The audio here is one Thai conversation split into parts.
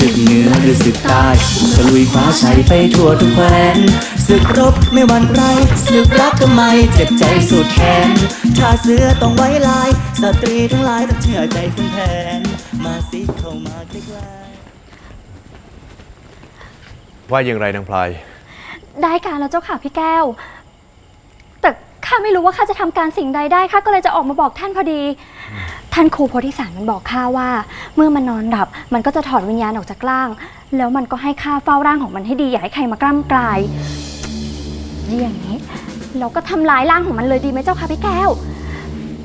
ศึกเหนือหรือศึกใต้ตะลุยคว้าชัยไปทั่วทุกแคว้นศึกรบไม่หวั่นไรศึกรักทำไมเจ็บใจสุดแขนถ้าเสือต้องไว้ลาย สตรีทั้งหลายต้องเชื่อใจคุณแผน มาสิเข้ามาใกล้ๆว่าอย่างไรนางพลาย ได้การแล้วเจ้าค่ะพี่แก้วแต่ ข้าไม่รู้ว่าข้าจะทำการสิ่งใดได้ข้าก็เลยจะออกมาบอกท่านพอดี ท่านครูโพธิสารมันบอกข้าว่า เมื่อมันนอนหลับ มันก็จะถอดวิญญาณออกจากร่าง แล้วมันก็ให้ข้าเฝ้าร่างของมันให้ดีอย่าให้ใครมากล้ำกลายอย่างนี้ เราก็ทำลายร่างของมันเลยดีไหมเจ้าคะพี่แก้ว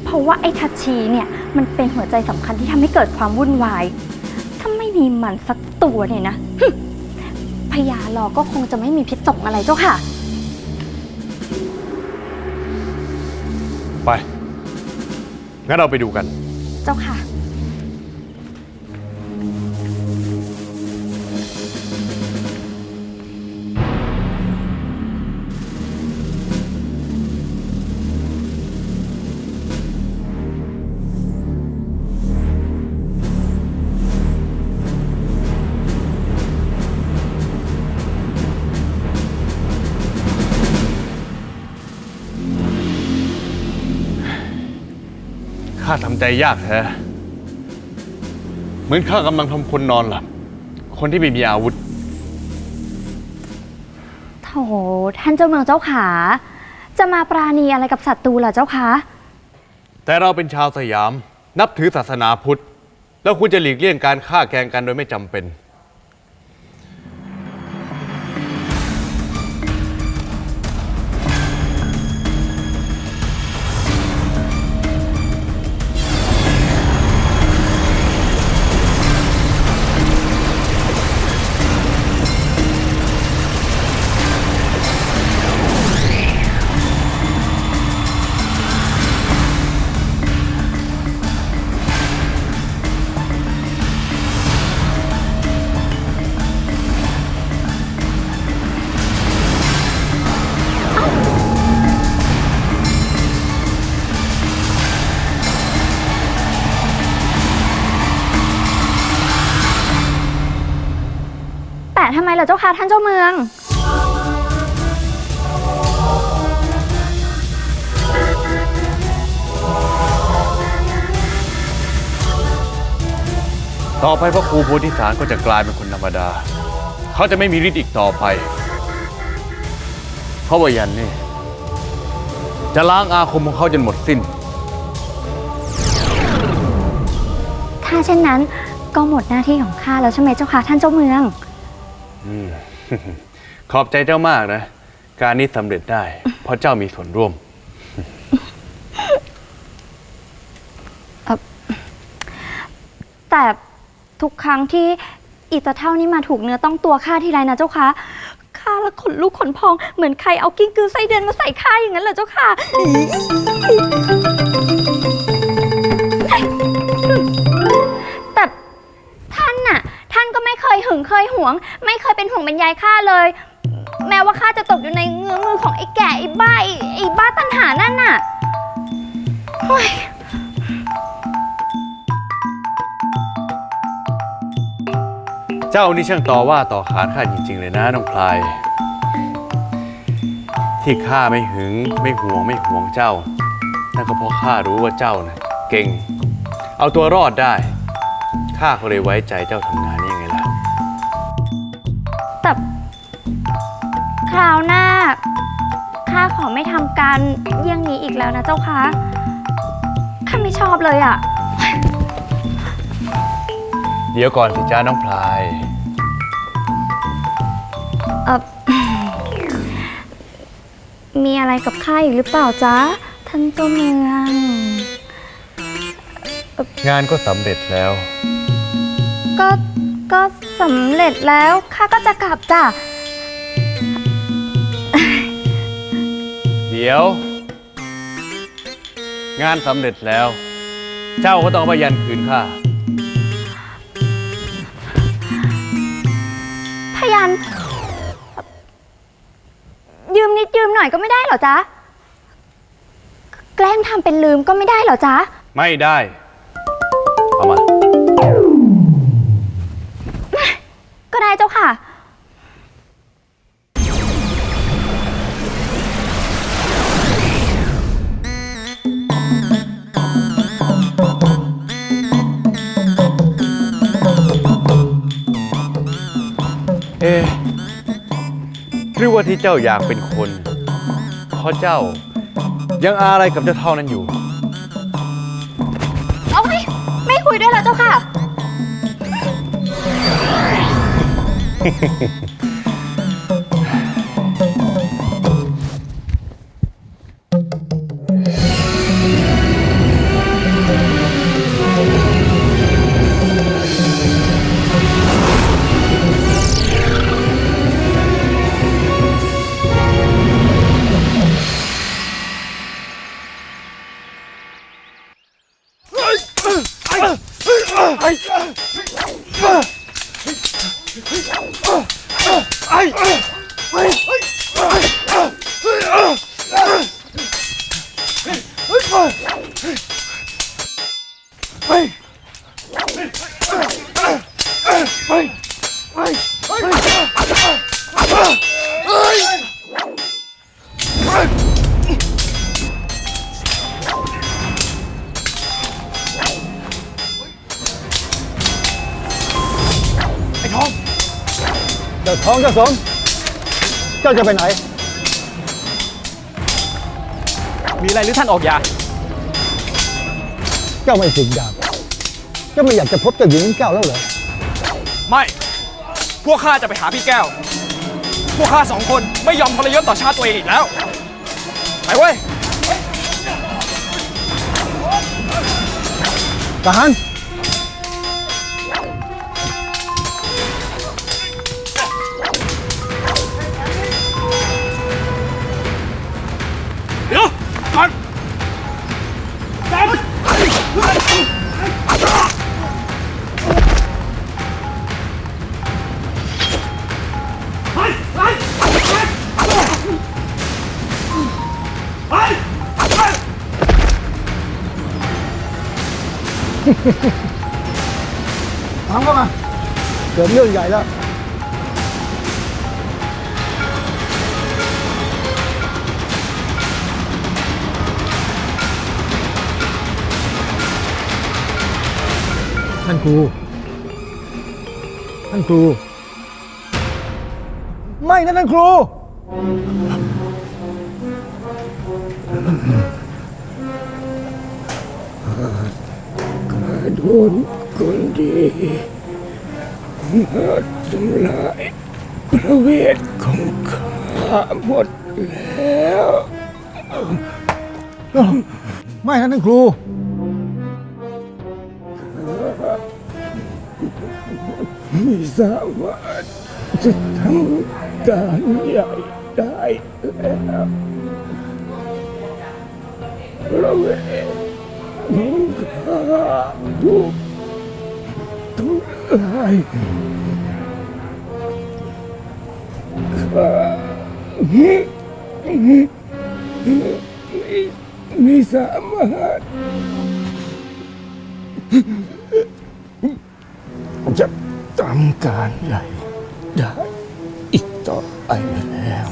เพราะว่าไอ้ทัชชีเนี่ยมันเป็นหัวใจสำคัญที่ทำให้เกิดความวุ่นวาย ถ้าไม่มีมันสักตัวเนี่ยนะ พญาลอก็คงจะไม่มีพิษสงอะไรเจ้าค่ะ ไป งั้นเราไปดูกัน เจ้าค่ะ ข้าทำใจยากแท้เหมือนข้ากำลังทำคนนอนหลับคนที่ไม่มีอาวุธ โถท่านเจ้าเมืองเจ้าขา จะมาปราณีอะไรกับศัตรูล่ะเจ้าคะ แต่เราเป็นชาวสยามนับถือศาสนาพุทธ แล้วคุณจะหลีกเลี่ยงการฆ่าแกล้งกันโดยไม่จำเป็น ทำไมล่ะเจ้าคะท่านเจ้าเมือง ต่อไปพระครูโพธิสารก็จะกลายเป็นคนธรรมดา เขาจะไม่มีฤทธิ์อีกต่อไป เพราะว่ายันนี่ จะล้างอาคมของเขาจนหมดสิ้น ถ้าเช่นนั้นก็หมดหน้าที่ของข้าแล้วใช่ไหมเจ้าคะท่านเจ้าเมือง ขอบใจเจ้ามากนะ การนี้สำเร็จได้ เพราะเจ้ามีส่วนร่วม แต่ทุกครั้งที่อีตาเท่านี้มาถูกเนื้อต้องตัวข้าทีไรนะเจ้าคะข้าละขนลุกขนพองเหมือนใครเอากิ้งกือไส้เดือนมาใส่ข้าอย่างนั้นเหรอเจ้าค่ะ หึงเคยหวง ไม่เคยเป็นห่วงเป็นใยข้าเลย แม้ว่าข้าจะตกอยู่ในเงื้อมือของไอ้แก่ไอ้บ้าไอ้ไอ้บ้าตันหานั่นน่ะเฮ้ยเจ้านี่ช่างต่อว่าต่อขานข้าจริง ๆ เลยนะน้องพลาย ที่ข้าไม่หึงไม่ห่วงไม่ห่วงเจ้า นั่นก็เพราะข้ารู้ว่าเจ้าน่ะเก่ง เอาตัวรอดได้ ข้าก็เลยไว้ใจเจ้าทำงาน คราวหน้า ข้าขอไม่ทำการเยี่ยงนี้อีกแล้วนะเจ้าคะข้าไม่ชอบเลยอะ่ะ เดี๋ยวก่อนสิจ้าน้องพลาย เออ มีอะไรกับข้าอีกหรือเปล่าจ๊ะ ท่านเจ้าเมือง งานก็สำเร็จแล้ว ก็ ก็สำเร็จแล้ว ข้าก็จะกลับจ้ะ เดี๋ยว งานสำเร็จแล้ว เจ้าก็ต้องเอามายันคืนข้าพยานยืมนิดยืมหน่อยก็ไม่ได้เหรอจ๊ะ แกล้งทำเป็นลืมก็ไม่ได้เหรอจ๊ะ ไม่ได้ เอามาเอ๊ะ หรือว่าที่เจ้าอยากเป็นคนเพราะเจ้ายังอะไรกับเจ้าเท่านั้นอยู่เอาไว้ไม่คุยด้วยแล้วเจ้าค่ะ เจ้า ทองเจ้าสม เจ้าจะไปไหน มีอะไรหรือท่านออกยา เจ้าไม่ถึงดาบเจ้าไม่อยากจะพบเจ้าหญิงลิ้นแก้วแล้วเหรอ ไม่ พวกข้าจะไปหาพี่แก้ว พวกข้าสองคนไม่ยอมทรยศต่อชาติตัวเองอีกแล้ว ไปเว้ย ทหาร ถามเข้ามาเกิดเรื่องใหญ่แล้วท่านครู ท่านครู ไม่นะท่านครู โดนคนดีมาทำลายพระเวทของข้าหมดแล้วไม่นะท่านครูไม่สามารถจะทำการใหญ่ได้แล้วพระเวท ของข้าถูกลายข้าไม่ไม่สามารถจะทำการใหญ่ได้อีกต่อไปแล้ว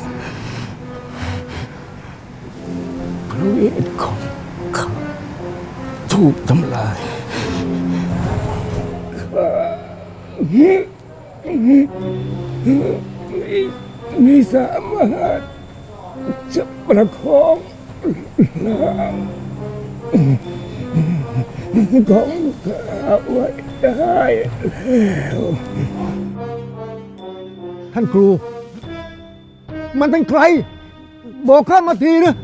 พระเวทของ ถูกทำลายข้าไม่ไม่สามารถจะประคองร่างของข้าไว้ได้แล้วท่านครู มันเป็นใคร บอกข้ามาทีนะ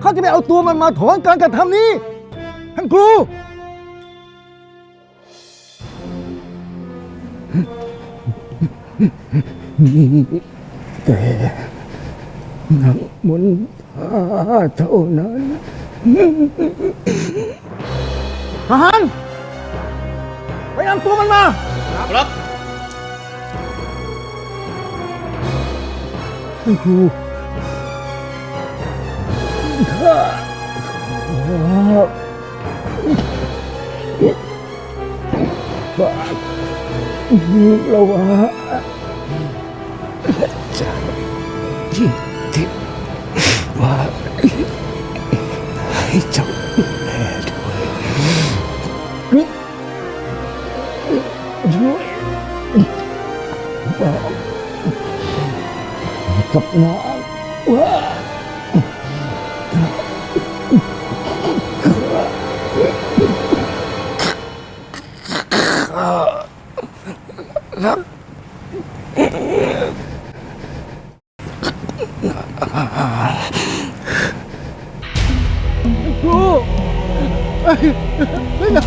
เขาจะไปเอาตัวมันมาถอนการกระทำนี้ ท่านครูแต่นักมนต์พาเท่านั้นทหารไปนำตัวมันมา ครับท่านครูข้าขอ ฝากระวาและใจที่ทิ ครูไม่นา